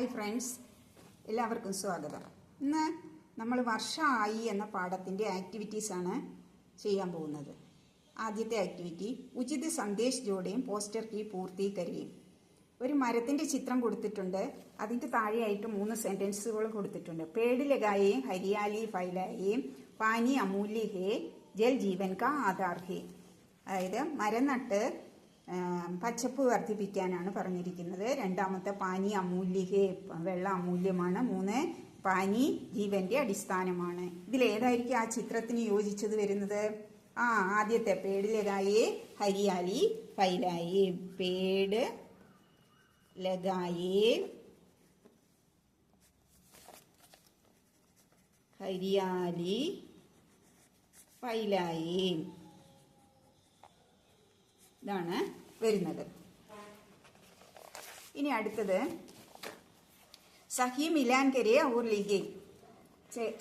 Hi friends. എല്ലാവർക്കും സ്വാഗതം. ഇന്ന് നമ്മൾ വർഷമായി എന്ന പാഠത്തിന്റെ ആക്ടിവിറ്റീസാണ് ചെയ്യാൻ പോകുന്നത്. ആദ്യത്തെ ആക്ടിവിറ്റി ഉചിത സന്ദേശ് ജോഡയും പോസ്റ്റർ കീ പൂർത്തീകരിയും ഒരു മരത്തിന്റെ ചിത്രം കൊടുത്തിട്ടുണ്ട്. അതിന്റെ താഴെയായിട്ട് മൂന്ന് സെന്റൻസുകൾ കൊടുത്തിട്ടുണ്ട്. പേടിലഗായേയും ഹരിയാലി ഫൈലായേയും പാനി അമൂല്യ ഹേ ജൽ ജീവൻ കാ ആധാർ ഹേ. അതായത് മരം നട്ട് പച്ചപ്പ് വർദ്ധിപ്പിക്കാനാണ് പറഞ്ഞിരിക്കുന്നത്. രണ്ടാമത്തെ പാനി അമൂല്യഹേ വെള്ളം അമൂല്യമാണ്. മൂന്ന് പാനി ജീവന്റെ അടിസ്ഥാനമാണ്. ഇതിൽ ഏതായിരിക്കും ആ ചിത്രത്തിന് യോജിച്ചത് വരുന്നത്? ആ ആദ്യത്തെ പേട് ഹരിയാലി ഫൈലായി പേട് ലഗായി ഹരിയാലി ഫൈലായി ഇതാണ് വരുന്നത്. ഇനി അടുത്തത്. സഹി മിലാൻകരെ ഔർ ലിഗെ.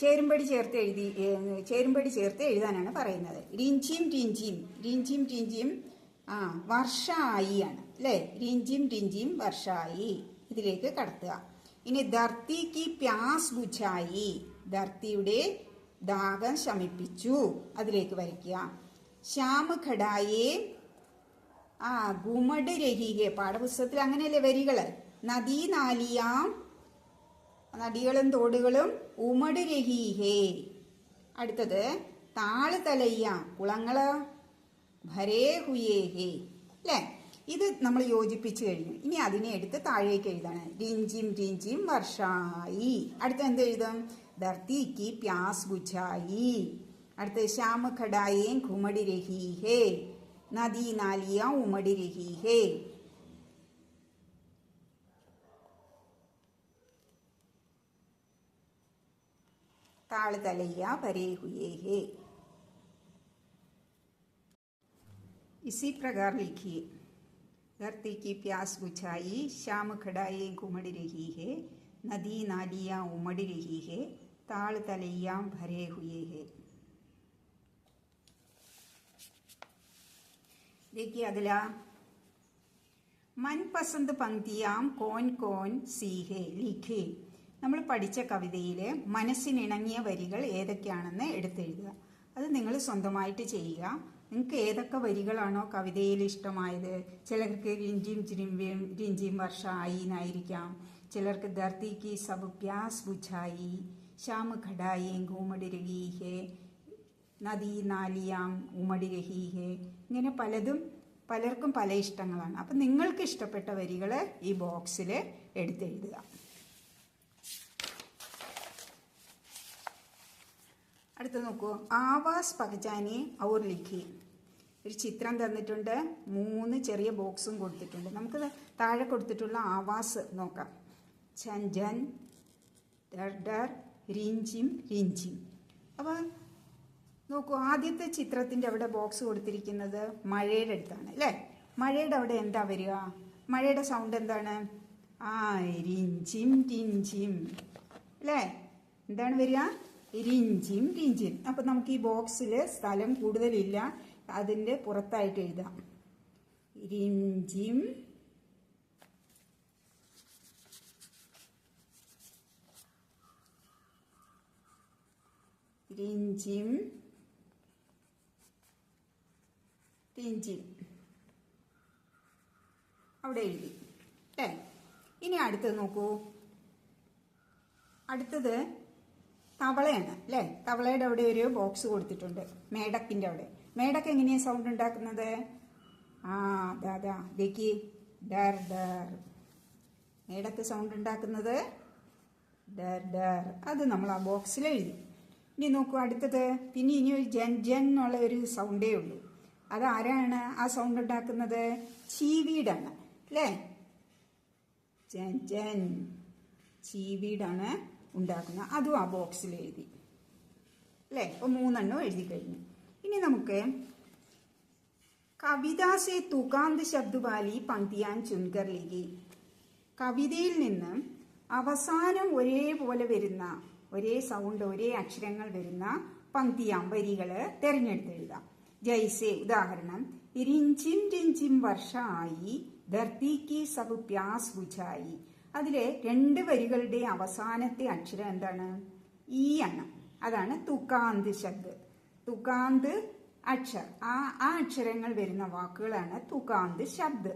ചേരുംപടി ചേർത്ത് എഴുതി ചേരുംപടി ചേർത്ത് എഴുതാനാണ് പറയുന്നത്. രിഞ്ചിയും ടിഞ്ചിയും രിഞ്ചിയും ടിഞ്ചിയും ആ വർഷായി ആണ് അല്ലേ? രിഞ്ചിയും ടിഞ്ചിയും വർഷായി. ഇതിലേക്ക് കടത്തുക. ഇനി ധർത്തിക്ക് പ്യാസ് ബുജായി ധർത്തിയുടെ ദാഹം ശമിപ്പിച്ചു. അതിലേക്ക് വരയ്ക്കുക. ശ്യാമ ഖഡായേ ആ ഗുമഡ് രഹിഹെ പാഠപുസ്തകത്തിൽ അങ്ങനെയല്ലേ വരികൾ? നദീ നാലിയാം നദികളും തോടുകളും ഉമട് രഹീഹേ അടുത്തത് താൾ തലയ്യാം കുളങ്ങൾ ഭരേ ഹുയേഹേ അല്ലേ? ഇത് നമ്മൾ യോജിപ്പിച്ചു കഴിഞ്ഞു. ഇനി അതിനെ എടുത്ത് താഴേക്ക് എഴുതാണ്. രിഞ്ചിം രിഞ്ചിം വർഷായി. അടുത്ത എന്ത് എഴുതും? ധർത്തിക്ക് പ്യാസ് ഗുജായി. അടുത്ത ശ്യാമ ഖഡായേം ഘുമടി രഹി नदी नालियाँ उमड़ रही है। तालतलैया भरे हुए है। इसी प्रकार लिखिए, धरती की प्यास बुझाई, शाम खड़ाए घुमड़ रही है नदी नालियाँ उमड़ रही है ताल तलैया भरे हुए है। देखिए अगला മൻപസന്ത് പന്തിയാം കോൻ കോൻ സീഹെ ലിഖെ. നമ്മൾ പഠിച്ച കവിതയിലെ മനസ്സിനിണങ്ങിയ വരികൾ ഏതൊക്കെയാണെന്ന് എടുത്തെഴുതുക. അത് നിങ്ങൾ സ്വന്തമായിട്ട് ചെയ്യുക. നിങ്ങൾക്ക് ഏതൊക്കെ വരികളാണോ കവിതയിൽ ഇഷ്ടമായത്? ചിലർക്ക് രിഞ്ചിം ചിരിമ്പിയും രിഞ്ചിം വർഷ ആയി ചിലർക്ക് ധർത്തിക്ക് സബ് പ്യാസ് ബുଝായി ശ്യാമ് ഘടായി ഘൂമടിരുകി ഹേ നദി നാലിയാം ഉമടി രഹീഹേ. ഇങ്ങനെ പലതും പലർക്കും പല ഇഷ്ടങ്ങളാണ്. അപ്പം നിങ്ങൾക്ക് ഇഷ്ടപ്പെട്ട വരികൾ ഈ ബോക്സിൽ എടുത്തെഴുതുക. അടുത്ത് നോക്കൂ. ആവാസ് പകജാനി ഔർ ലിഖി. ഒരു ചിത്രം തന്നിട്ടുണ്ട്. മൂന്ന് ചെറിയ ബോക്സും കൊടുത്തിട്ടുണ്ട്. നമുക്ക് താഴെ കൊടുത്തിട്ടുള്ള ആവാസ് നോക്കാം. ചഞ്ചൻ ഡർ ഡർ റിഞ്ചിം റിഞ്ചിം അപ്പോൾ നോക്കൂ ആദ്യത്തെ ചിത്രത്തിന്റെ അവിടെ ബോക്സ് കൊടുത്തിരിക്കുന്നത് മഴയുടെ അടുത്താണ് അല്ലേ? മഴയുടെ അവിടെ എന്താ വരിക? മഴയുടെ സൗണ്ട് എന്താണ്? ആ രിഞ്ചിം ടിഞ്ചിം അല്ലേ? എന്താണ് വരിക? രിഞ്ചിം ടിഞ്ചിം. അപ്പം നമുക്ക് ഈ ബോക്സിൽ സ്ഥലം കൂടുതലില്ല അതിന്റെ പുറത്തായിട്ട് എഴുതാം. രിഞ്ചിം റിഞ്ചിം ടിഞ്ചിം അവിടെ എഴുതി. അല്ലേ ഇനി അടുത്തത് നോക്കൂ. അടുത്തത് തവളയാണ് അല്ലേ തവളയുടെ അവിടെ ഒരു ബോക്സ് കൊടുത്തിട്ടുണ്ട് മേടക്കിന്റെ അവിടെ. മേടക്ക് എങ്ങനെയാണ് സൗണ്ട് ഉണ്ടാക്കുന്നത്? ആ അതാ അതാ ദേക്കി. ഡർ ഡർ. മേടക്ക് സൗണ്ട് ഉണ്ടാക്കുന്നത്? ഡർ ഡർ. അത് നമ്മൾ ആ ബോക്സിൽ എഴുതി. ഇനി നോക്കൂ അടുത്തത്. പിന്നെ ഇനി ഒരു ജൻ ജൻ എന്നുള്ള ഒരു സൗണ്ടേ ഉള്ളൂ. അത് ആരാണ് ആ സൗണ്ട് ഉണ്ടാക്കുന്നത്? ചീവീടാണ്. അല്ലേ? ജൻ ജൻ. ചീവീടാണ് ഉണ്ടാക്കുന്നത്. അതും ആ ബോക്സിൽ എഴുതി. അല്ലേ? ഇപ്പോൾ മൂന്നെണ്ണം എഴുതി കഴിഞ്ഞു. ഇനി നമുക്ക് കവിതാ സെ തുകാന്ത് ശബ്ദവാലി പങ്ക്തിയാൻ ചുൻകർ ലിഖി. കവിതയിൽ നിന്ന് അവസാനം ഒരേപോലെ വരുന്ന ഒരേ സൗണ്ട് ഒരേ അക്ഷരങ്ങൾ വരുന്ന പങ്ക്തിയാം വരികൾ തിരഞ്ഞെടുത്തെഴുതാം ജൈസെ ഉദാഹരണം. റിഞ്ചിം രിഞ്ചിം വർഷമായി ധർത്തിക്ക് സബ് പ്യാസ് ബുജായി അതിലെ രണ്ട് വരികളുടെ അവസാനത്തെ അക്ഷരം എന്താണ്? ഈ ആണ് അതാണ് തുക്കാന്ത് ശബ്ദ്. തുക്കാന്ത് അക്ഷർ ആ ആ അക്ഷരങ്ങൾ വരുന്ന വാക്കുകളാണ് തുക്കാന്ത് ശബ്ദ്.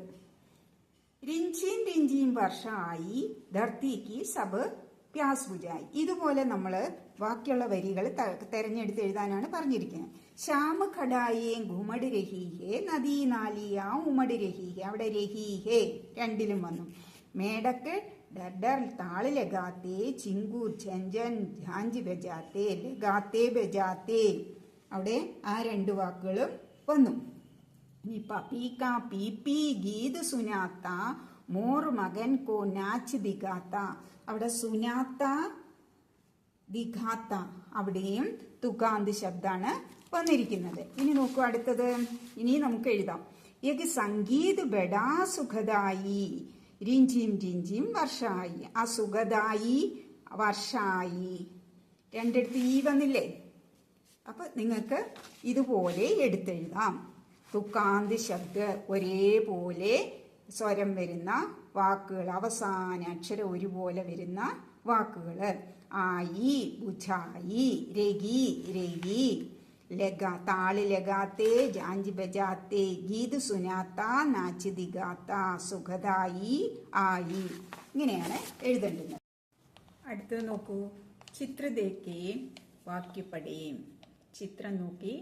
റിഞ്ചിയും आई വർഷമായി ധർത്തിക്ക് സബ് പ്യാസ് ബുജായി ഇതുപോലെ നമ്മൾ ബാക്കിയുള്ള വരികൾ തെരഞ്ഞെടുത്ത് എഴുതാനാണ് പറഞ്ഞിരിക്കുന്നത്. ശ്യാമ ഖടായേ ഘുമട് രഹീഹേ നദീ നാലിയ ഉമട് രഹീഹേ അവിടെ രഹീഹേ രണ്ടിലും വന്നു. മേടക്ക് ഡഡർ താൾ ലഗാത്തേ ചിങ്കൂർ ചെഞ്ചൻ ഝാഞ്ചി ബജാത്തേ ലഗാത്തേ ബജാത്തേ. അവിടെ ആ രണ്ട് വാക്കുകളും വന്നു. ഇനി പീപ്പി ഗീത് സുനാത്ത മോർ മകൻ കോ നാച്ച് ദിഗാത്ത. അവിടെ സുനാത്ത ദിഗാത്ത. അവിടെയും തുകാന്ത് ശബ്ദാണ് വന്നിരിക്കുന്നത്. ഇനി നോക്കൂ അടുത്തത്. ഇനി നമുക്ക് എഴുതാം. യക് സംഗീത് ബെടാ സുഖദായി. രിഞ്ചിം രിഞ്ചിം വർഷായി. ആ സുഖദായി വർഷായി. രണ്ടിടത്ത് ഈ വന്നില്ലേ? അപ്പൊ നിങ്ങൾക്ക് ഇതുപോലെ എടുത്തെഴുതാം. തുക്കാന്ത് ശബ്ദ ഒരേപോലെ സ്വരം വരുന്ന വാക്കുകൾ അവസാന അക്ഷരം ഒരുപോലെ വരുന്ന വാക്കുകൾ. ആയി ബുജായി രഗി രഗി ലഗ താളി ലഗാത്തേ ജാഞ്ചി ബജാത്തേ ഗീത് സുനാത്ത നാച്ച് ദിഗാത്ത സുഖതായി ആയി. ഇങ്ങനെയാണ് എഴുതേണ്ടത്. അടുത്തത് നോക്കൂ. ചിത്ര ദേക്കുകയും വാക്യപ്പടയും ചിത്രം നോക്കി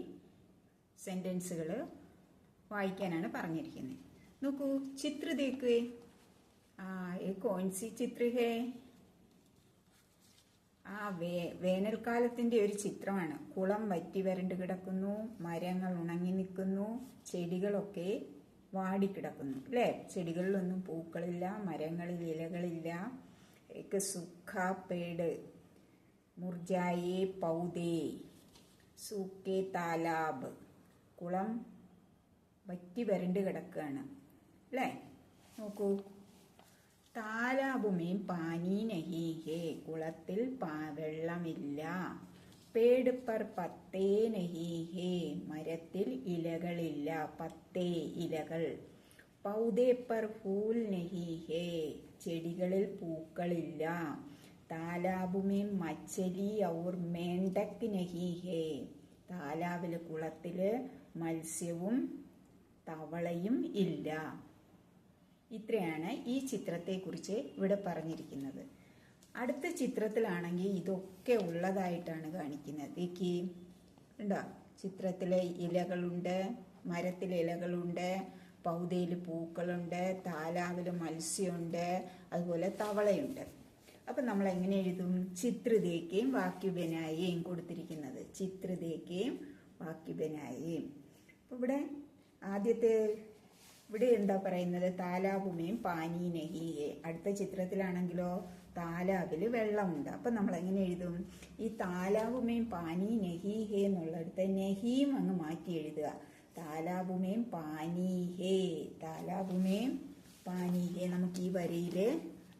സെന്റൻസുകൾ വായിക്കാനാണ് പറഞ്ഞിരിക്കുന്നത്. നോക്കൂ ചിത്ര ദേക്കുവേ ആ ഏ കോൺസി ചിത്ര ഹേ ആ വേ വേനൽക്കാലത്തിന്റെ ഒരു ചിത്രമാണ്. കുളം വറ്റി വരണ്ട് കിടക്കുന്നു മരങ്ങൾ ഉണങ്ങി നിൽക്കുന്നു ചെടികളൊക്കെ വാടിക്കിടക്കുന്നു അല്ലേ? ചെടികളിലൊന്നും പൂക്കളില്ല മരങ്ങളിൽ ഇലകളില്ല. ഏക്ക് സുഖാപ്പേട് മുർജായേ പൗതേ. സൂക്കേ താലാബ്. കുളം വറ്റി വരണ്ട് കിടക്കുകയാണ്. അല്ലേ നോക്കൂ. താലാബുമേം പാനി നഹി ഹേ കുളത്തിൽ വെള്ളമില്ല. പേടുപ്പർ പർ പത്തേ നഹി മരത്തിൽ ഇലകളില്ല പത്തേ ഇലകൾ. പൗതേപ്പർ പൂൽ നഹി ചെടികളിൽ പൂക്കളില്ല. താലാബുമേം മച്ചലി ഔർ മേണ്ടക്ക് നഹി ഹേ. കുളത്തിൽ മത്സ്യവും തവളയും ഇല്ല. ഇത്രയാണ് ഈ ചിത്രത്തെക്കുറിച്ച് ഇവിടെ പറഞ്ഞിരിക്കുന്നത്. അടുത്ത ചിത്രത്തിലാണെങ്കിൽ ഇതൊക്കെ ഉള്ളതായിട്ടാണ് കാണിക്കുന്നത്. ഇക്ക് ഉണ്ടോ ചിത്രത്തിലെ ഇലകളുണ്ട് മരത്തിലെ ഇലകളുണ്ട് പൗതയിൽ പൂക്കളുണ്ട് താലാവിൽ മത്സ്യമുണ്ട് അതുപോലെ തവളയുണ്ട്. അപ്പം നമ്മൾ എങ്ങനെ എഴുതും? ചിത്രതേക്കയും വാക്യുബനായേയും കൊടുത്തിരിക്കുന്നത്. ചിത്രതേക്കയും വാക്യുബനായേയും ഇവിടെ ആദ്യത്തെ ഇവിടെ എന്താ പറയുന്നത്? താലാബുമേയും പാനി നഹിയെ അടുത്ത ചിത്രത്തിലാണെങ്കിലോ താലാബിൽ വെള്ളമുണ്ട്. അപ്പം നമ്മൾ എങ്ങനെ എഴുതും? ഈ താലാബുമേയും പാനി നഹിഹേ എന്നുള്ളിടത്ത് നഹീം അങ്ങ് മാറ്റി എഴുതുക. താലാബുമേയും പാനീഹേ. പാനി പാനീഹേ നമുക്ക് ഈ വരിയിൽ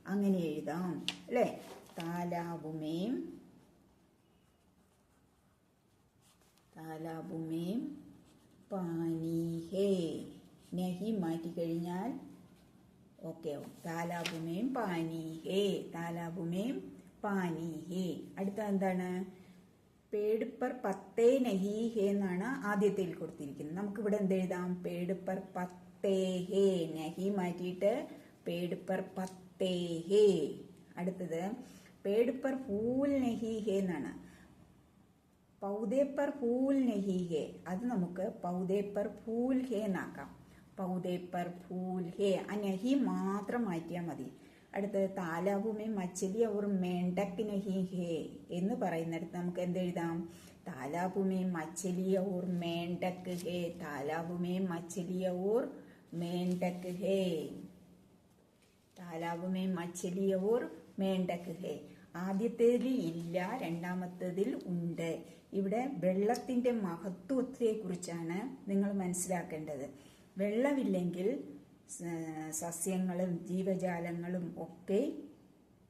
അങ്ങനെ എഴുതാം. അല്ലേ? താലാബുമേയും പാനി പാനീഹേ. നഹി മാറ്റിക്കഴിഞ്ഞാൽ ഓക്കെ താലാബുമേം പാനി ഹേ പാനീഹേ പാനി പാനീഹേ. അടുത്ത എന്താണ്? പേടുപ്പർ പത്തേ നഹി ഹേ എന്നാണ് ആദ്യത്തിൽ കൊടുത്തിരിക്കുന്നത്. നമുക്കിവിടെ എന്ത് എഴുതാം? പേടുപ്പർ പത്തേ ഹേ നഹി മാറ്റിയിട്ട് പേടുപ്പർ പത്തേ ഹേ അടുത്തത് പേടുപ്പർ ഫൂൽ നഹി ഹേ എന്നാണ്. പൗതേപ്പർ ഫൂൽ നഹി ഹേ അത് നമുക്ക് പൗതേപ്പർ ഫൂൽ ഹേ എന്നാക്കാം. പൗതേപ്പർ ഫൂൽ ഹേ അന്യ ഹി മാത്രം മാറ്റിയാൽ മതി. അടുത്തത് താലാഭൂമി മച്ചലി അവർ മേണ്ടക്കിന് ഹി ഹേ എന്ന് പറയുന്നിടത്ത് നമുക്ക് എന്തെഴുതാം താലാഭൂമി മച്ചലി അവർ മേണ്ടക്ക് ഹേ താലാഭൂമി മച്ചലി അവർ മേണ്ടക്ക് ഹേ. താലാഭൂമി മച്ചലി അവർ മേണ്ടക്ക് ഹേ. ആദ്യത്തേതിൽ ഇല്ല രണ്ടാമത്തേതിൽ ഉണ്ട്. ഇവിടെ വെള്ളത്തിന്റെ മഹത്വത്തെക്കുറിച്ചാണ് നിങ്ങൾ മനസ്സിലാക്കേണ്ടത്. വെള്ളമില്ലെങ്കിൽ സസ്യങ്ങളും ജീവജാലങ്ങളും ഒക്കെ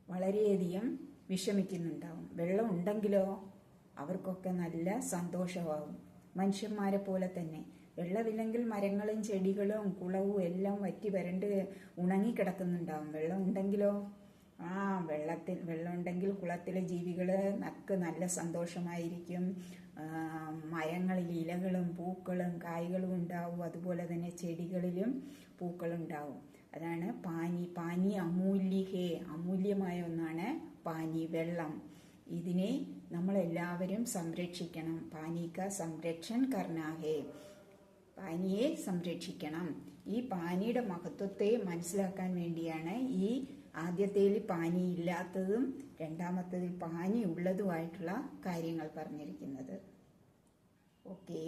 വളരെയധികം വിഷമിക്കുന്നുണ്ടാവും. വെള്ളം ഉണ്ടെങ്കിലോ അവർക്കൊക്കെ നല്ല സന്തോഷമാവും. മനുഷ്യന്മാരെ പോലെ തന്നെ. വെള്ളമില്ലെങ്കിൽ മരങ്ങളും ചെടികളും കുളവും എല്ലാം വറ്റി വരണ്ട് ഉണങ്ങിക്കിടക്കുന്നുണ്ടാവും. വെള്ളം ഉണ്ടെങ്കിലോ? ആ വെള്ളത്തിൽ വെള്ളമുണ്ടെങ്കിൽ കുളത്തിലെ ജീവികൾ നക്ക് നല്ല സന്തോഷമായിരിക്കും. മരങ്ങളിൽ ഇലകളും പൂക്കളും കായ്കളും ഉണ്ടാവും. അതുപോലെ തന്നെ ചെടികളിലും പൂക്കളുണ്ടാവും അതാണ് പാനി പാനി അമൂല്യഹേ അമൂല്യമായ ഒന്നാണ് പാനി വെള്ളം. ഇതിനെ നമ്മളെല്ലാവരും സംരക്ഷിക്കണം. പാനിക്ക സംരക്ഷൺ കർണാഹേ. പാനിയെ സംരക്ഷിക്കണം. ഈ പാനിയുടെ മഹത്വത്തെ മനസ്സിലാക്കാൻ വേണ്ടിയാണ് ഈ ആദ്യത്തേതിൽ പാനി ഇല്ലാത്തതും രണ്ടാമത്തതിൽ പാനി ഉള്ളതുമായിട്ടുള്ള കാര്യങ്ങൾ പറഞ്ഞിരിക്കുന്നത്. ഓക്കേ